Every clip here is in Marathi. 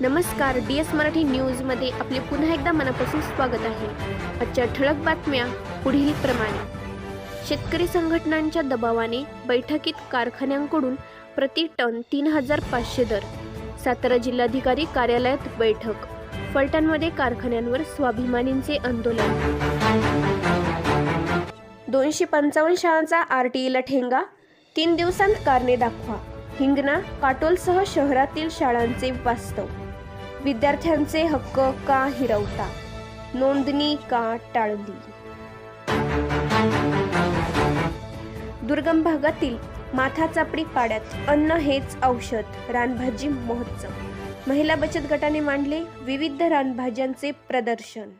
नमस्कार डी एस मराठी न्यूजमध्ये आपले पुन्हा एकदा मनापासून स्वागत आहे. आजच्या ठळक बातम्या पुढील प्रमाणे. शेतकरी संघटनांच्या दबावाने बैठकीत कारखान्यांकडून प्रति टन तीन हजार पाचशे दर. सातारा जिल्हाधिकारी कार्यालयात बैठक. फलटणमध्ये कारखान्यांवर स्वाभिमानींचे आंदोलन. दोनशे पंचावन्न शाळांचा आर टी ईला ठेंगा. तीन दिवसांत कारणे दाखवा. हिंगणा काटोलसह शहरातील शाळांचे वास्तव. विद्यार्थ्यांचे हक्क का हिरवता? नोंदणी का टाळली? दुर्गम भागातील माथा चापडी पाड्यात अन्न हेच औषध रानभाजी महोत्सव. महिला बचत गटाने मांडले विविध रानभाज्यांचे प्रदर्शन.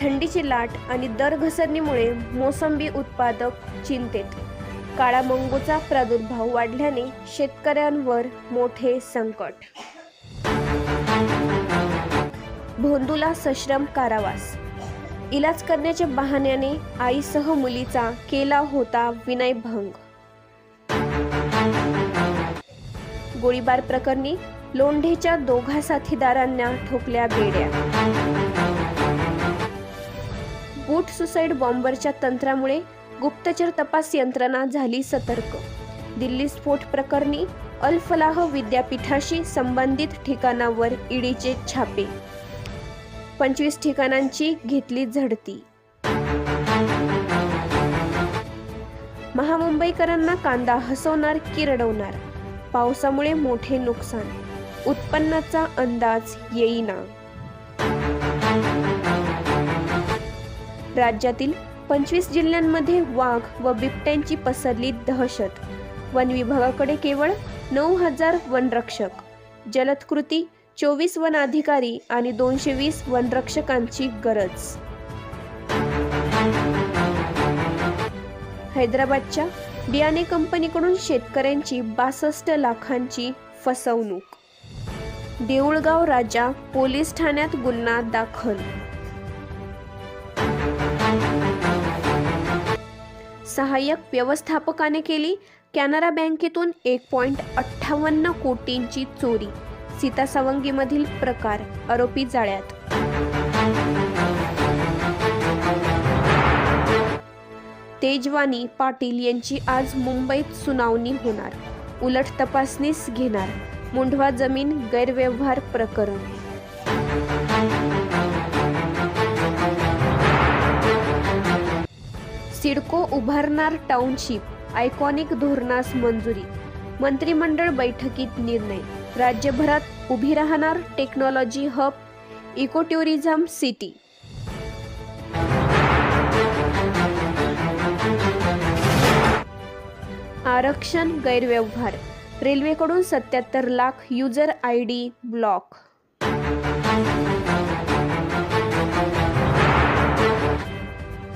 थंडीची लाट आणि दर घसरणीमुळे मोसंबी उत्पादक चिंतेत. काळामंगूचा प्रादुर्भाव वाढल्याने शेतकऱ्यांवर मोठे संकट. भोंदूला सश्रम कारावास. इलाज करण्याच्या बहाण्याने आईसह मुलीचा केला होता विनयभंग गोळीबार प्रकरणी लोंढेच्या दोघा साथीदारांना ठोकल्या बेड्या. बूट सुसाईड बॉम्बरच्या तंत्रामुळे गुप्तचर तपास यंत्रणा झाली सतर्क. दिल्ली स्फोट प्रकरणी अल फलाह विद्यापीठाशी संबंधित ठिकाणावर ईडीचे छापे. पंचवीस ठिकाणांची घेतली झडती. महामुंबईकरांना कांदा हसवणार की रडवणार? पावसामुळे मोठे नुकसान. उत्पन्नाचा अंदाज येईना. राज्यातील पंचवीस जिल्ह्यांमध्ये वाघ व बिबट्यांची पसरली दहशत. वन विभागाकडे केवळ नऊ हजार वनरक्षक जलद कृती चोवीस वन अधिकारी आणि दोनशे वीस वनरक्षकांची गरज. हैदराबादच्या बियाणे कंपनीकडून शेतकऱ्यांची बासष्ट लाखांची फसवणूक. देऊळगाव राजा पोलीस ठाण्यात गुन्हा दाखल. सहाय्यक व्यवस्थापकाने केली. कॅनरा बँकेतून एक पॉईंट अठ्ठावन्न कोटींची चोरी. सीता सवंगीमधील प्रकार आरोपी जाळ्यात. तेजवानी पाटील यांची आज मुंबईत सुनावणी होणार. उलट तपासणीस घेणार. मुंढवा जमीन गैरव्यवहार प्रकरण. सिडको उभारणार टाउनशिप आयकॉनिक धोरणास मंजुरी. मंत्रिमंडळ बैठकीत निर्णय. राज्यभरात उभी राहणार technology hub eco tourism city आरक्षण गैरव्यवहार. रेल्वेकडून सत्याहत्तर lakh user I D block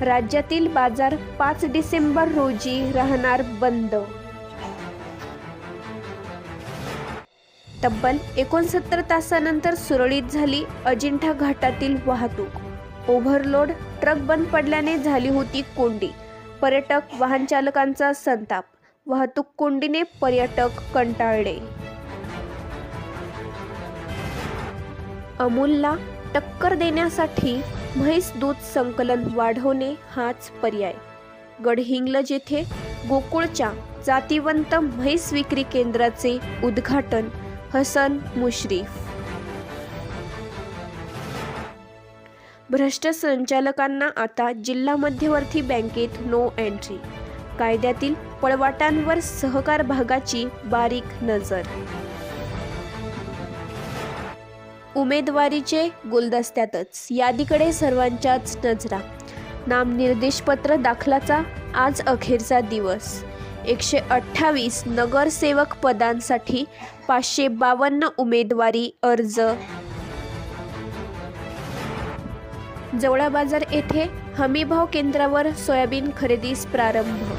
राज्यातील बाजार पाच डिसेंबर रोजी राहणार बंद. तब्बल एकोणसत्तर तासानंतर सुरळीत झाली अजिंठा घाटातील वाहतूक. ओव्हरलोड ट्रक बंद पडल्याने झाली होती कोंडी. पर्यटक वाहन चालकांचा संताप. वाहतूक कोंडीने पर्यटक कंटाळले. अमूलला टक्कर देण्यासाठी म्हैस दूध संकलन वाढवणे हाच पर्याय. गडहिंग्लज येथे गोकुळच्या जातिवंत म्हैस विक्री केंद्राचे उद्घाटन हसन मुश्रीफ. भ्रष्ट संचालकांना आता जिल्हा मध्यवर्ती बँकेत नो एंट्री. कायद्यातील पळवाटांवर सहकार भागाची बारीक नजर. उमेदवारीचे गुलदस्त्यातच. यादीकडे सर्वांच्याच नजरा. नामनिर्देशपत्र दाखलाचा आज अखेरचा दिवस. एकशे अठ्ठावीस नगरसेवक पदांसाठी पाचशे बावन्न उमेदवारी अर्ज. जवळा बाजार येथे हमीभाव केंद्रावर सोयाबीन खरेदीस प्रारंभ.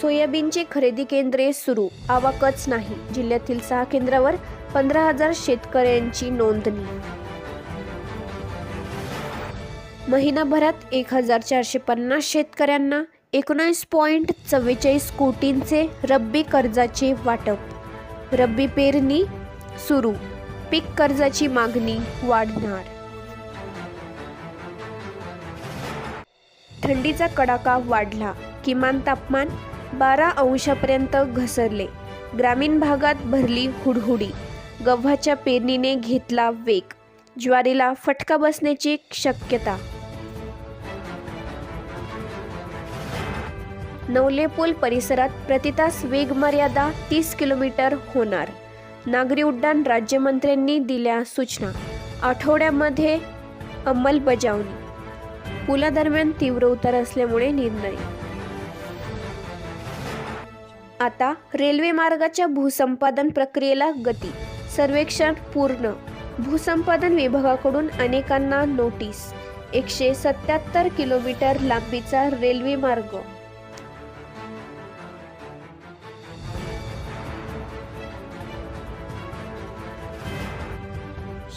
सोयाबीनची खरेदी केंद्रे सुरू. आवाकच नाही. जिल्ह्यातील सहा केंद्रावर पंधरा हजार शेतकऱ्यांची नोंदणी. महिनाभरात एक हजार चारशे पन्नास शेतकऱ्यांना एकोणीस पॉईंट चव्वेचाळीस कोटींचे रब्बी कर्जाचे वाटप. रब्बी पेरणी सुरू. पीक कर्जाची मागणी वाढणार. थंडीचा कडाका वाढला. किमान तापमान बारा अंशापर्यंत घसरले. ग्रामीण भागात भरली हुडहुडी. गव्हाच्या पेरणीने घेतला वेग. ज्वारीला फटका बसण्याची शक्यता. नवले पूल परिसरात प्रतितास वेग मर्यादा तीस किलोमीटर होणार. नागरी उड्डाण राज्यमंत्र्यांनी दिल्या सूचना. आठवड्यामध्ये अंमलबजावणी. पुलादरम्यान तीव्र उतार असल्यामुळे निर्णय आता रेल्वे मार्गाच्या भूसंपादन प्रक्रियेला गती. सर्वेक्षण पूर्ण. भूसंपादन विभागाकडून अनेकांना नोटीस. एकशे सत्याहत्तर किलोमीटर लांबीचा रेल्वे मार्ग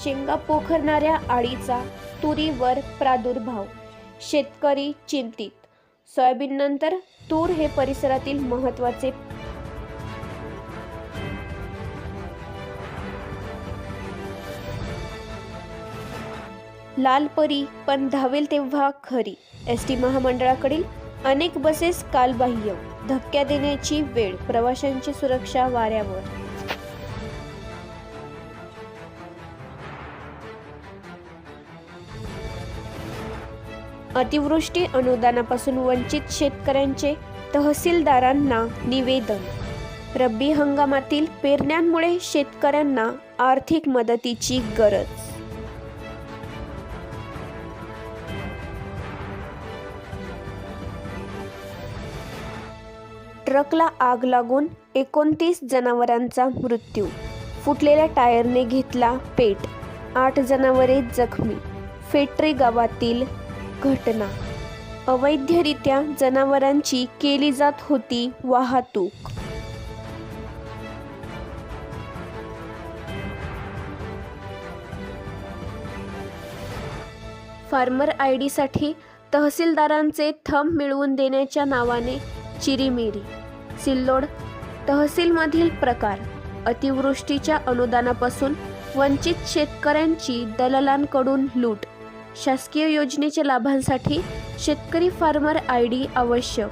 शेंगा पोखरणाऱ्या आळीचा तुरीवर प्रादुर्भाव. शेतकरी चिंतित. सोयाबीननंतर तूर हे परिसरातील महत्त्वाचे लाल परी पण धावेल तेव्हा खरी. एस टी महामंडळाकडील अनेक बसेस कालबाह्य. धक्क्या देण्याची वेळ प्रवाशांची सुरक्षा वाऱ्यावर. अतिवृष्टी अनुदानापासून वंचित शेतकऱ्यांचे तहसीलदारांना निवेदन. रब्बी हंगामातील पेरण्यांमुळे शेतकऱ्यांना आर्थिक मदतीची गरज. ट्रकला आग लागून एकोणतीस जनावरांचा मृत्यू. फुटलेल्या टायरने घेतला पेट. आठ जनावरे जखमी. फेट्री गावातील घटना. अवैधरित्या जनावरांची केली जात होती वाहतूक. फार्मर आय डीसाठी तहसीलदारांचे थंब मिळवून देण्याच्या नावाने चिरीमिरी. सिल्लोड तहसीलमधील प्रकार. अतिवृष्टीच्या अनुदानापासून वंचित शेतकऱ्यांची दलालांकडून लूट. शासकीय योजनेच्या लाभांसाठी शेतकरी फार्मर आय डी आवश्यक.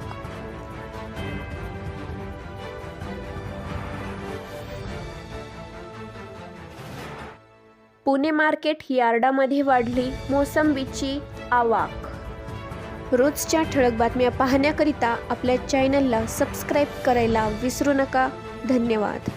पुणे मार्केट यार्डामध्ये वाढली मोसंबीची आवाक. रोजच्या ठळक बातम्या पाहण्याकरिता आपल्या चॅनलला सबस्क्राईब करायला विसरू नका. धन्यवाद.